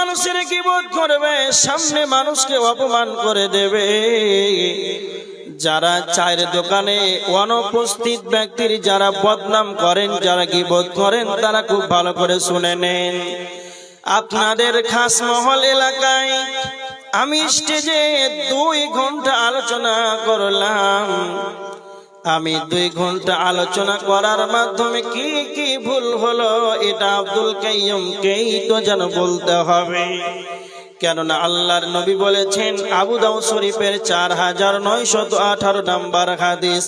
মানুষের কিবোধ করবে? সামনে মানুষকে অপমান করে দেবে। যারা চায়ের দোকানে অনুপস্থিত ব্যক্তির যারা বদনাম করেন, যারা গিবোধ করেন, তারা খুব ভালো করে শুনে নেন। আপনাদের খাস মহল এলাকায় আমি স্টেজে দুই ঘণ্টা আলোচনা করলাম। আমি দুই ঘণ্টা আলোচনা করার মাধ্যমে কি কি ভুল হলো, এটা আব্দুল কাইয়ুমকেই তো যেন বলতে হবে। কেননা আল্লাহর নবী বলেছেন, আবু দাউ শরীফের চার হাজার নয়শত আঠারো নাম্বার হাদিস,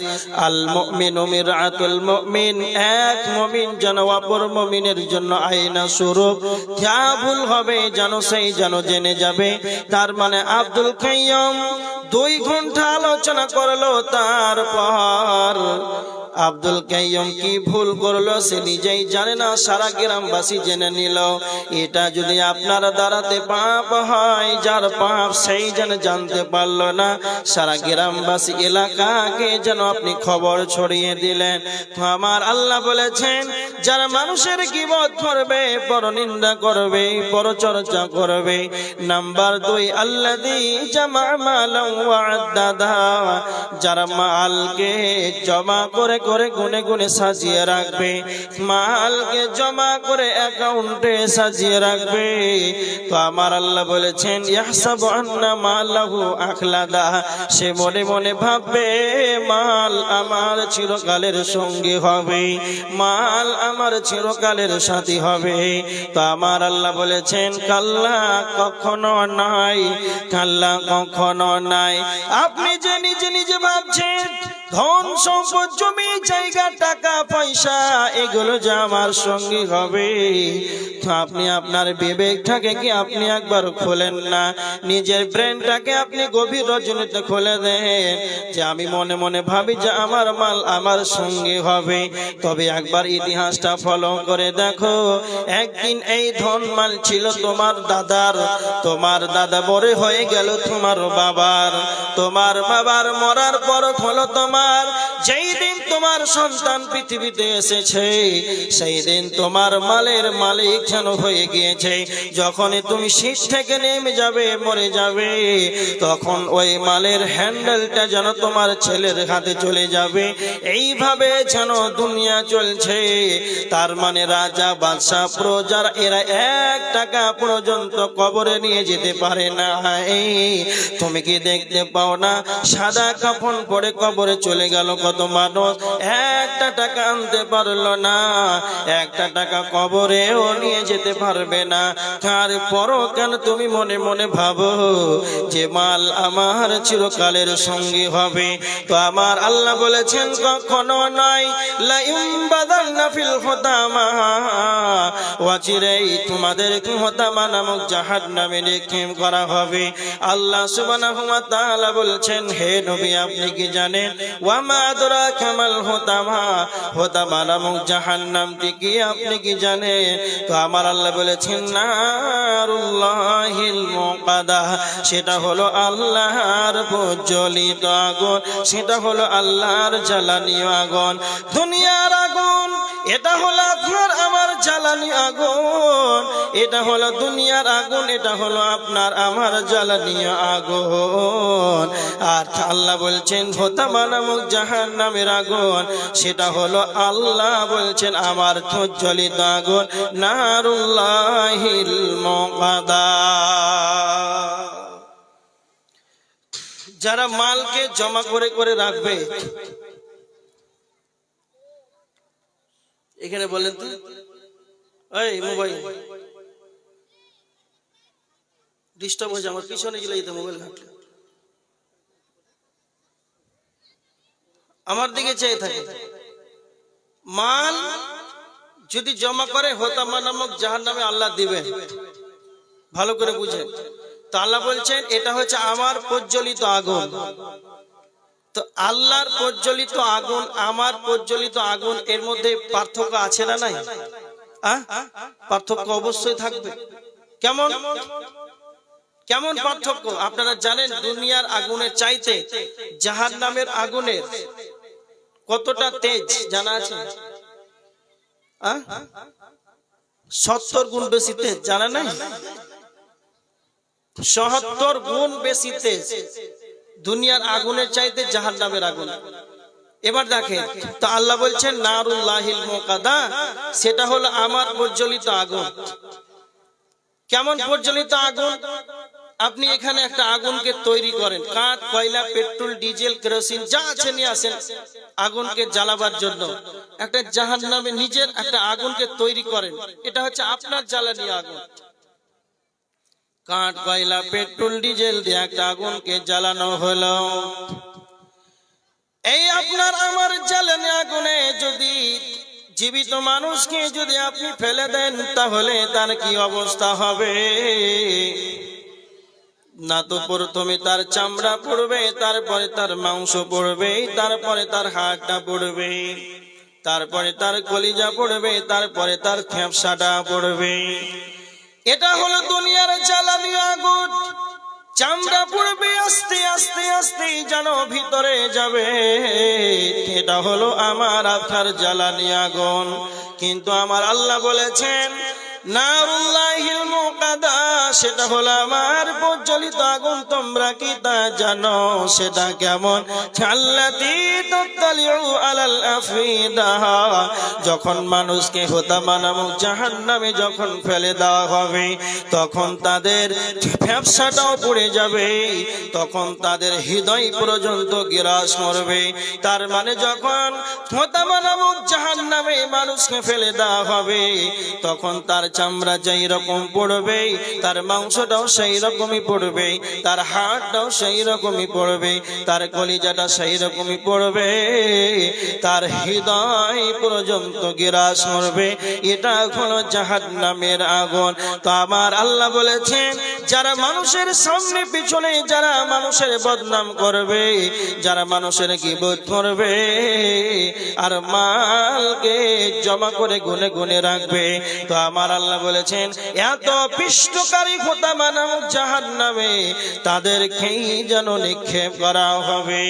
আল মুমিন মিরাতুল মুমিন, এক মুমিন যেন অপর মুমিনের জন্য আয়না স্বরূপ। যা ভুল হবে যেন সেই যেন জেনে যাবে। তার মানে আব্দুল কাইয়ুম দুই ঘণ্টা আলোচনা করল তারপর আব্দুল কাইয়ুম কি ভুল করল সে নিজেই জানে না, সারা গ্রামবাসী জেনে নিল। এটা যদি আপনার দ্বারাতে পাপ হয়, যার পাপ সেই যেন জানতে পারল না। সারা গ্রামবাসী এলাকাকে যেন আপনি খবর ছড়িয়ে দিলেন। তো আমার আল্লাহ বলেছেন যারা মানুষের কিবত করবে পরনিন্দা করবে পরচর্চা করবে। নাম্বার দুই আল্লাদি জামা ওয়াদাদা যারা মালকে জমা করে করে গুনে গুনে সাজিয়ে রাখবে, মালকে জমা করে অ্যাকাউন্টে সাজিয়ে রাখবে। তো আমার আল্লাহ বলেছেন, ইয়াহসাবু আন্না মালাহু আখলাদা। সে মনে মনে ভাববে, মাল আমার চিরকালের সঙ্গী হবে। মাল আমার চিরকালের সাথী হবে। তো আমার আল্লাহ বলেছেন, কাল্লা কখনো নাই, কাল্লা কখনো নাই। আপনি যে নিজে নিজে ভাবছেন ধন সম্পদ, জমি, জায়গা, টাকা, পয়সা, এগুলো যে আমার সঙ্গী হবে, তো আপনি আপনার বিবেকটাকে কি আপনি একবার খোলেন না? নিজের ব্রেনটাকে আপনি গভীর রজনীতে খুলে দেন, যে আমি মনে মনে ভাবি যে আমার মাল আমার সঙ্গী হবে। তবে একবার ইতিহাসটা ফলো করে দেখো, একদিন এই ধন মাল ছিল তোমার দাদার, তোমার দাদা বড় হয়ে গেল তোমার বাবার তোমার বাবার মরার পর হলো তোমার। যেই দিন তোমার সন্তান পৃথিবীতে এসেছে, সেই দিন তোমার মালের মালিক যেন হয়ে গিয়েছে। যখনই তুমি শীত থেকে নেমে যাবে, মরে যাবে, তখন ওই মালের হ্যান্ডেলটা যেন তোমার ছেলের হাতে চলে যাবে। এইভাবে যেন দুনিয়া চলছে। তার মানে রাজা, বাদশাহ, প্রজার, এরা এক টাকা পর্যন্ত কবরে নিয়ে যেতে পারে না তুমি কি দেখতে পাও না? সাদা কাফন পরে কবরে চলে গেল, কত মানুষ একটা টাকা আনতে পারল না, একটা টাকা কবরেও নিয়ে যেতে পারবে না। তারপরও কেন তুমি মনে মনে ভাবো যে মাল আমার চিরকালের সঙ্গী হবে? তো আমার আল্লাহ বলেছেন, কখনো বাদালনা ওয়াচিরেই তোমাদের করা হবে। আল্লাহ তাআলা বলছেন, হে নবী আপনি কি জানেন? ওয়ামা দোরা খামাল হুতামা। হুতামা নামক নাম কি আপনি কি জানেন? তো আমার আল্লাহ বলেছেন, নারুল্লাহিল মুকাদা সেটা হলো আল্লাহর প্রজ্বলিত আগুন, সেটা হলো আল্লাহর জ্বালানি আগুন। দুনিয়ার আগুন, এটা হলো আপনার, আমার জ্বালানি আগুন। এটা হলো দুনিয়ার আগুন, এটা হলো আপনার, আমার জ্বালানি আগুন। আর আল্লাহ বলছেন হোতামা নামক জাহান নামের আগুন। সেটা হলো আল্লাহ বলছেন, আমার প্রজ্বলিত আগুন, নারুল্লাহিল মুকাদা যারা মালকে জমা করে করে রাখবে। এখানে বলেন তো। এই, মোবাইল। ডিস্টার্ব হয়েছে আমার পিছনে গেলে যেতে মোবাইল ঘাটলে। আমার দিকে চেয়ে থাকে। মাল যদি জমা করে, হোতামা নামক জাহার নামে আল্লাহ দিবেন। ভালো করে বুঝেন। তো আল্লাহ বলছেন, এটা হচ্ছে আমার প্রজ্বলিত আগুন। তো আল্লাহর প্রজ্বলিত আগুন, আমার প্রজ্বলিত আগুন, এর মধ্যে পার্থক্য আছে না নাই? পার্থক্য অবশ্যই থাকবে। কেমন? কেমন পার্থক্য? আপনারা জানেন, দুনিয়ার আগুনের চাইতে জাহান নামের আগুনের কতটা তেজ, জানা আছে? সত্তর গুণ বেশি তেজ, জানা নাই? সহত্তর গুণ বেশি তেজ দুনিয়ার আগুনের চাইতে জাহান নামের আগুন। এবার দেখেন, তো আল্লাহ বলছেন, নারুল্লাহিল মোকাদা সেটা হলো আমার প্রজ্বলিত আগুন। কেমন প্রজ্বলিত আগুন? আপনি এখানে একটা আগুনকে তৈরি করেন। কাঠ, কয়লা, পেট্রোল, ডিজেল, কেরোসিন, যা আছে নিয়ে আসেন আগুনকে জ্বালাবার জন্য। একটা জাহান নামে নিজের একটা আগুনকে তৈরি করেন। এটা হচ্ছে আপনার জ্বালানি আগুন। কাঠ, কয়লা, পেট্রোল, ডিজেল দিয়ে একটা আগুনকে জ্বালানো হলো। এই আপনার আমার জ্বালানি আগুনে যদি জীবিত মানুষকে যদি আপনি ফেলে দেন, তাহলে তার কি অবস্থা হবে? না তো প্রথমে তার চামড়া পড়বে, তারপরে তার মাংস পড়বে, তারপরে তার হাড়টা পড়বে, তারপরে তার কলিজা পড়বে, তারপরে তার ফ্যাপসাটা পড়বে। এটা হলো দুনিয়ার জ্বালানি আগুন। চামড়া পড়বে আস্তে আস্তে আস্তে যেন ভিতরে যাবে। এটা হলো আমার আপনার জ্বালানি আগুন। কিন্তু আমার আল্লাহ বলেছেন নারুল্লাহিল মুকাদা সেটা হলো আমার প্রজ্বলিত আগুন, তোমরা কি তা জানো? সেটা কেমন? খাল্লাতি তাত্তালিউ আলাল আফিদা, যখন মানুষকে হোতামা নামক জাহান্নামে যখন ফেলে দেওয়া হবে, তখন তাদের ব্যবসাটাও পড়ে যাবে, তখন তাদের হৃদয় পর্যন্ত গিরাস করবে তার মানে যখন হোতামা নামক জাহান্নামে মানুষকে ফেলে দেওয়া হবে, তখন তার চামড়া যেই রকম পড়বে, তার মাংসটাও সেই রকমই পড়বে, তার হাড়টাও সেই রকমই পড়বে, তার কলিজাটা সেই রকমই পড়বে, তার হৃদয় পর্যন্ত গিরাস করবে এটা হলো জাহান নামের আগুন। তো আমার আল্লাহ বলেছেন যারা মানুষের সামনে পিছনে, যারা মানুষের বদনাম করবে, যারা মানুষের গিবত করবে, আর মালকে জমা করে গুনে গুনে রাখবে। তো আমার আল্লাহ বলেছেন, এত পিষ্টকারী খোতা মানাম জাহান নামে তাদেরকেই যেন নিক্ষেপ করা হবে।